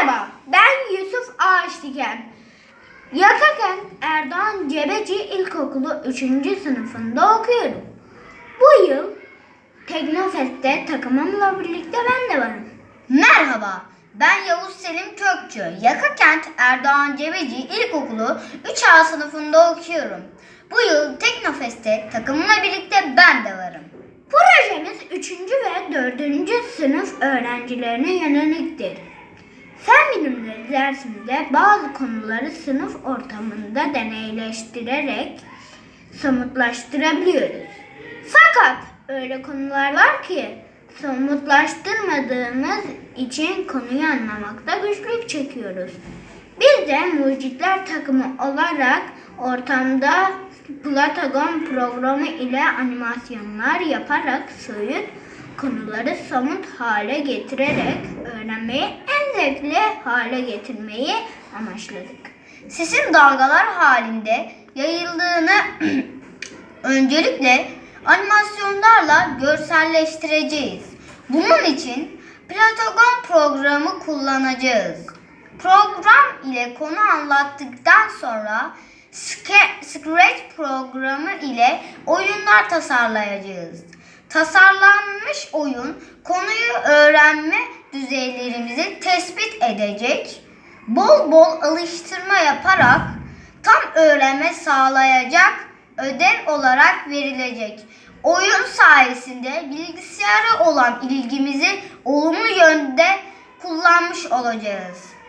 Merhaba, ben Yusuf Ağaçdiken. Yakakent Erdoğan Cebeci İlkokulu 3. sınıfında okuyorum. Bu yıl Teknofest'te takımımla birlikte ben de varım. Merhaba, ben Yavuz Selim Kökçü. Yakakent Erdoğan Cebeci İlkokulu 3A sınıfında okuyorum. Bu yıl Teknofest'te takımımla birlikte ben de varım. Projemiz 3. ve 4. sınıf öğrencilerine yöneliktir. Fen bilimleri dersimizde bazı konuları sınıf ortamında deneyleştirerek somutlaştırabiliyoruz. Fakat öyle konular var ki somutlaştırmadığımız için konuyu anlamakta güçlük çekiyoruz. Biz de mucitler takımı olarak ortamda Platagon programı ile animasyonlar yaparak soyut konuları somut hale getirerek öğrenmeyi en zevkli hale getirmeyi amaçladık. Sesin dalgalar halinde yayıldığını öncelikle animasyonlarla görselleştireceğiz. Bunun için Platagon programı kullanacağız. Program ile konu anlattıktan sonra Scratch programı ile oyunlar tasarlayacağız. Tasarlanmış oyun konuyu öğrenme tespit edecek, bol bol alıştırma yaparak tam öğrenme sağlayacak ödev olarak verilecek. Oyun sayesinde bilgisayara olan ilgimizi olumlu yönde kullanmış olacağız.